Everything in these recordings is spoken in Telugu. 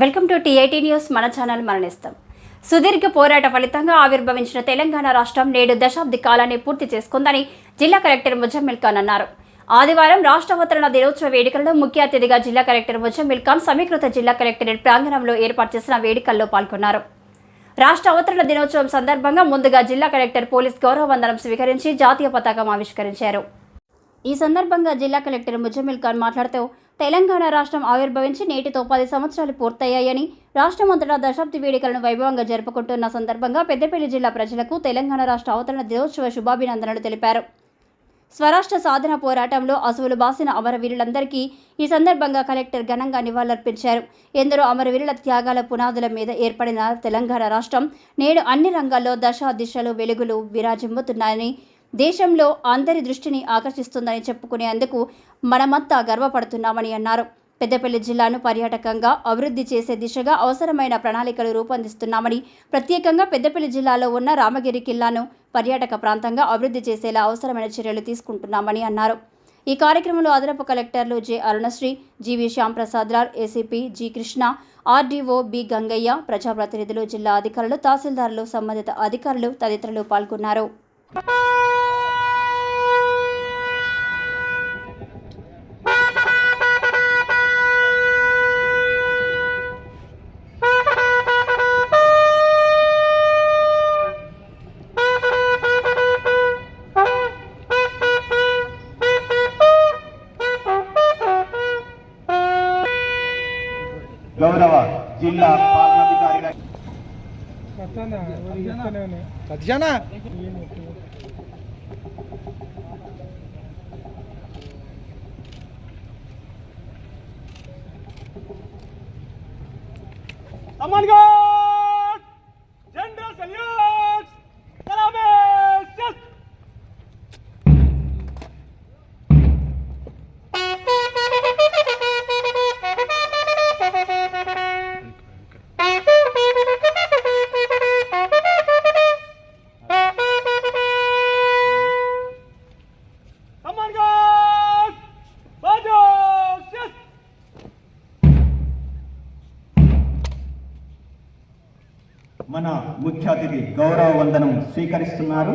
Welcome to TIT news. మన ఛానల్ మరణిస్తాం. సుదీర్ఘ పోరాట ఫలితంగా ఆవిర్భవించిన తెలంగాణ రాష్ట్రం నేడు దశాబ్ది కాలాన్ని పూర్తి చేసుకుందని జిల్లా కలెక్టర్ ముజమ్మిల్ ఖాన్ అన్నారు. ఆదివారం రాష్ట్ర అవతరణ దినోత్సవ వేడుకల్లో ముఖ్య అతిథిగా జిల్లా కలెక్టర్ ముజమ్మిల్ ఖాన్ సమీకృత జిల్లా కలెక్టరేట్ ప్రాంగణంలో ఏర్పాటు చేసిన వేడుకల్లో పాల్గొన్నారు. రాష్ట్ర అవతరణ దినోత్సవం సందర్భంగా ముందుగా జిల్లా కలెక్టర్ పోలీస్ గౌరవ వందనం స్వీకరించి జాతీయ పతాకం ఆవిష్కరించారు. ఈ సందర్భంగా జిల్లా కలెక్టర్ ముజమిల్ ఖాన్ మాట్లాడుతూ తెలంగాణ రాష్ట్రం ఆవిర్భవించి నేటితో పది సంవత్సరాలు పూర్తయ్యాయని రాష్ట్రం అంతటా దశాబ్ది వేడుకలను వైభవంగా జరుపుకుంటున్న సందర్భంగా పెద్దపల్లి జిల్లా ప్రజలకు తెలంగాణ రాష్ట్ర అవతరణ దినోత్సవ శుభాభినందనలు తెలిపారు. స్వరాష్ట్ర సాధన పోరాటంలో అసువులు బాసిన అమరవీరులందరికీ ఈ సందర్భంగా కలెక్టర్ ఘనంగా నివాళులర్పించారు. ఎందరో అమరవీరుల త్యాగాల పునాదుల మీద ఏర్పడిన తెలంగాణ రాష్ట్రం నేడు అన్ని రంగాల్లో దశ దిశలు వెలుగులు విరాజిమ్ముతున్నాయని దేశంలో అందరి దృష్టిని ఆకర్షిస్తుందని చెప్పుకునేందుకు మనమంతా గర్వపడుతున్నామని అన్నారు. పెద్దపల్లి జిల్లాను పర్యాటకంగా అభివృద్ధి చేసే దిశగా అవసరమైన ప్రణాళికలు రూపొందిస్తున్నామని ప్రత్యేకంగా పెద్దపల్లి జిల్లాలో ఉన్న రామగిరి కిల్లాను పర్యాటక ప్రాంతంగా అభివృద్ధి చేసేలా అవసరమైన చర్యలు తీసుకుంటున్నామని అన్నారు. ఈ కార్యక్రమంలో అదనపు కలెక్టర్లు J Arunasri GV Shyamprasad Rao ACP G Krishna RDO B Gangaiah ప్రజాప్రతినిధులు జిల్లా అధికారులు తహసీల్దారులు సంబంధిత అధికారులు తదితరులు పాల్గొన్నారు. జిల్లా పాలనాధికారి సత్యానా? మన ముఖ్య అతిథి గౌరవ వందనం స్వీకరిస్తున్నారు.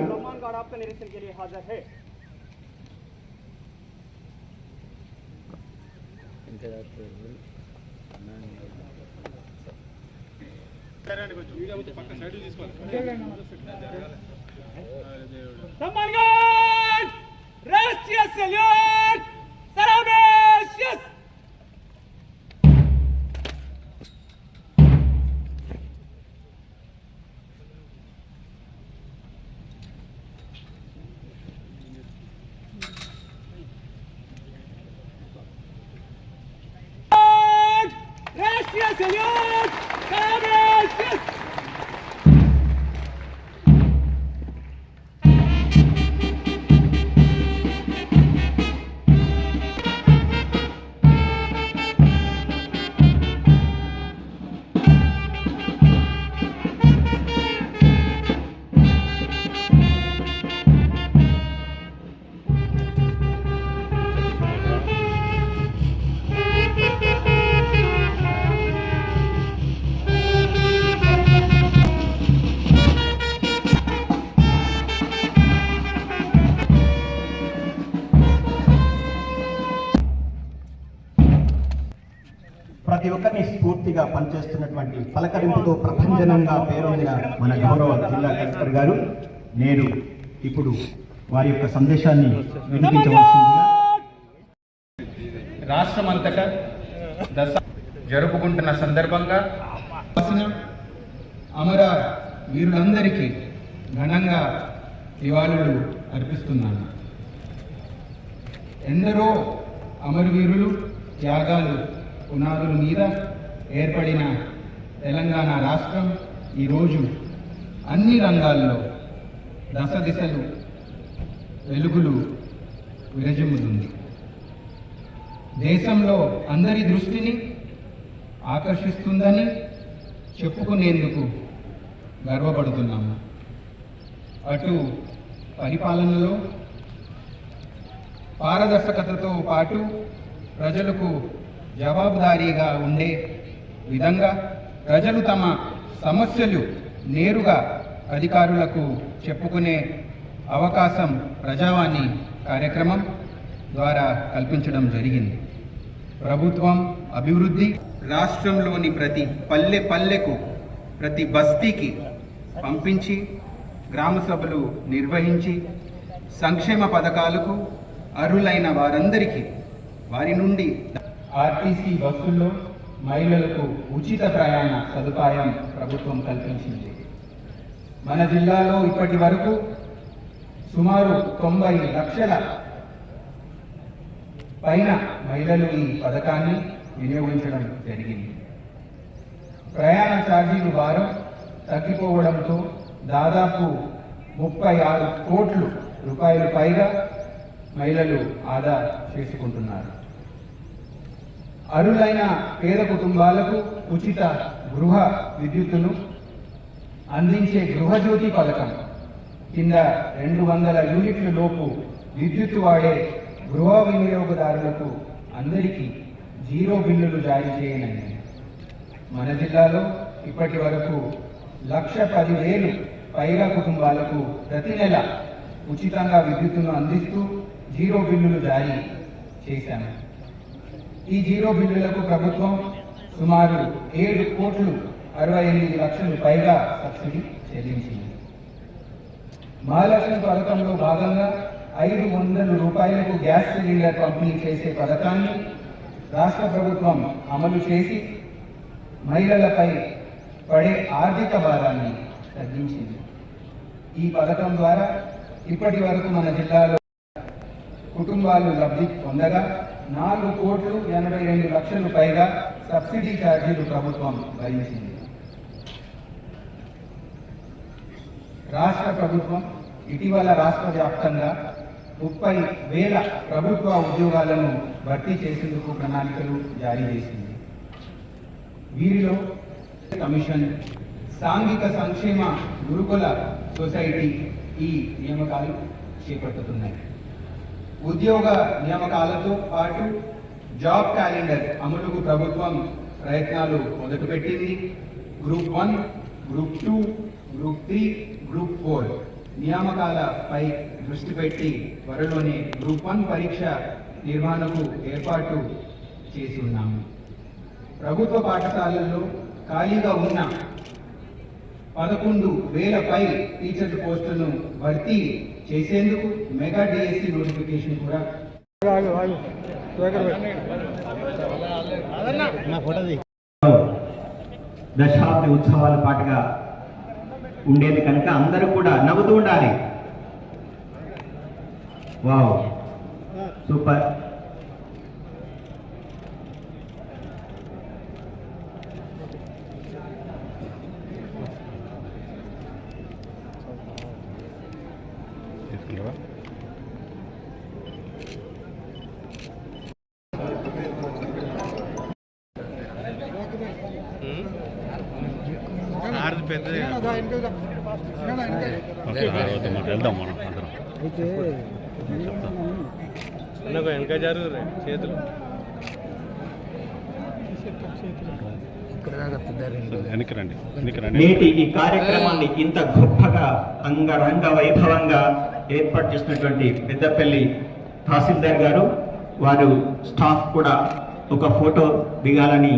రాష్ట్రీయ సెల్యూట్! సరామేష్ Italiano! ప్రతి ఒక్కరిని స్ఫూర్తిగా పనిచేస్తున్నటువంటి పలకరింపుతో ప్రపంచనంగా పేరొందిన మన గౌరవ జిల్లా కలెక్టర్ గారు నేను ఇప్పుడు వారి యొక్క సందేశాన్ని వినిపించవలసిందిగా రాష్ట్రమంతటా దశ జరుపుకుంటున్న సందర్భంగా అమర వీరులందరికీ ఘనంగా నివాళులు అర్పిస్తున్నాను. ఎందరో అమరవీరులు త్యాగాలు పునాదుల మీద ఏర్పడిన తెలంగాణ రాష్ట్రం ఈరోజు అన్ని రంగాల్లో దశ దిశలు వెలుగులు విరజిమ్ముతుంది. దేశంలో అందరి దృష్టిని ఆకర్షిస్తుందని చెప్పుకునేందుకు గర్వపడుతున్నాము. అటు పరిపాలనలో పారదర్శకతతో పాటు ప్రజలకు జవాబుదారీగా ఉండే విధంగా ప్రజలు తమ సమస్యలు నేరుగా అధికారులకు చెప్పుకునే అవకాశం ప్రజావాణి కార్యక్రమం ద్వారా కల్పించడం జరిగింది. ప్రభుత్వం అభివృద్ధి రాష్ట్రంలోని ప్రతి పల్లె పల్లెకు ప్రతి బస్తీకి పంపించి గ్రామ సభలు నిర్వహించి సంక్షేమ పథకాలకు అర్హులైన వారందరికీ వారి నుండి ఆర్టీసీ బస్సుల్లో మహిళలకు ఉచిత ప్రయాణ సదుపాయం ప్రభుత్వం కల్పించింది. మన జిల్లాలో ఇప్పటి వరకు సుమారు తొంభై లక్షల పైన మహిళలు ఈ పథకాన్ని వినియోగించడం జరిగింది. ప్రయాణ ఛార్జీలు భారం తగ్గిపోవడంతో దాదాపు ముప్పై ఆరు కోట్లు రూపాయలు పైగా మహిళలు ఆదా చేసుకుంటున్నారు. అరులైన పేద కుటుంబాలకు ఉచిత గృహ విద్యుత్తును అందించే గృహజ్యోతి పథకం. కింద రెండు వందల యూనిట్ల లోపు విద్యుత్ వాడే గృహ వినియోగదారులకు అందరికీ జీరో బిల్లులు జారీ చేయనండి మన జిల్లాలో ఇప్పటి వరకు లక్ష పదివేలు పైగా కుటుంబాలకు ప్రతి నెల ఉచితంగా విద్యుత్తును అందిస్తూ జీరో బిల్లులు జారీ చేశాము. ఈ జీరో బిల్లులకు ప్రభుత్వం సుమారు ఏడు కోట్లు అరవై ఎనిమిది లక్షలు పైగా సబ్సిడీ చెల్లించింది. మహాలక్ష్మి పథకంలో భాగంగా ఐదు వందల రూపాయలకు గ్యాస్ సిలిండర్ పంపిణీ చేసే పథకాన్ని రాష్ట్ర ప్రభుత్వం అమలు చేసి మహిళలపై పడే ఆర్థిక భారాన్ని తగ్గించింది. ఈ పథకం ద్వారా ఇప్పటి వరకు మన జిల్లాలో కుటుంబాలు లబ్ధి పొందగా నాలుగు కోట్లు ఎనభై రెండు లక్షలు పైగా సబ్సిడీ ఛార్జీలు ప్రభుత్వం భరించింది. రాష్ట్ర ప్రభుత్వం ఇటీవల రాష్ట్ర వ్యాప్తంగా ముప్పై వేల ప్రభుత్వ ఉద్యోగాలను భర్తీ చేసేందుకు ప్రణాళికలు జారీ చేసింది. వీరిలో కమిషన్ సాంఘిక సంక్షేమ గురుకుల సొసైటీ ఈ నియామకాలు చేపట్టుతున్నాయి ఉద్యోగ నియామకాలతో పాటు జాబ్ క్యాలెండర్ అమలుకు ప్రభుత్వం ప్రయత్నాలు మొదలుపెట్టింది. Group one group two group three group four నియామకాలపై దృష్టి పెట్టి త్వరలోనే గ్రూప్ వన్ పరీక్ష నిర్వహణకు ఏర్పాటు చేసి ఉన్నాము. ప్రభుత్వ పాఠశాలల్లో ఖాళీగా ఉన్న పదకొండు వేల పై టీచర్ పోస్టులను భర్తీ చేసేందుకు మెగా డిఎస్సి నోటిఫికేషన్ కూడా. దశాబ్ది ఉత్సవాల పాటుగా ఉండేది కనుక అందరూ కూడా నవ్వుతూ ఉండాలి. వావ్. సూపర్. వెళ్దాం మనం అందరం. వెనక జరుగురు చేతులు. నేటి ఈ కార్యక్రమాన్ని ఇంత గొప్పగా అంగరంగ వైభవంగా ఏర్పాటు చేసినటువంటి పెద్దపల్లి తహసీల్దార్ గారు వారు స్టాఫ్ కూడా ఒక ఫోటో దిగాలని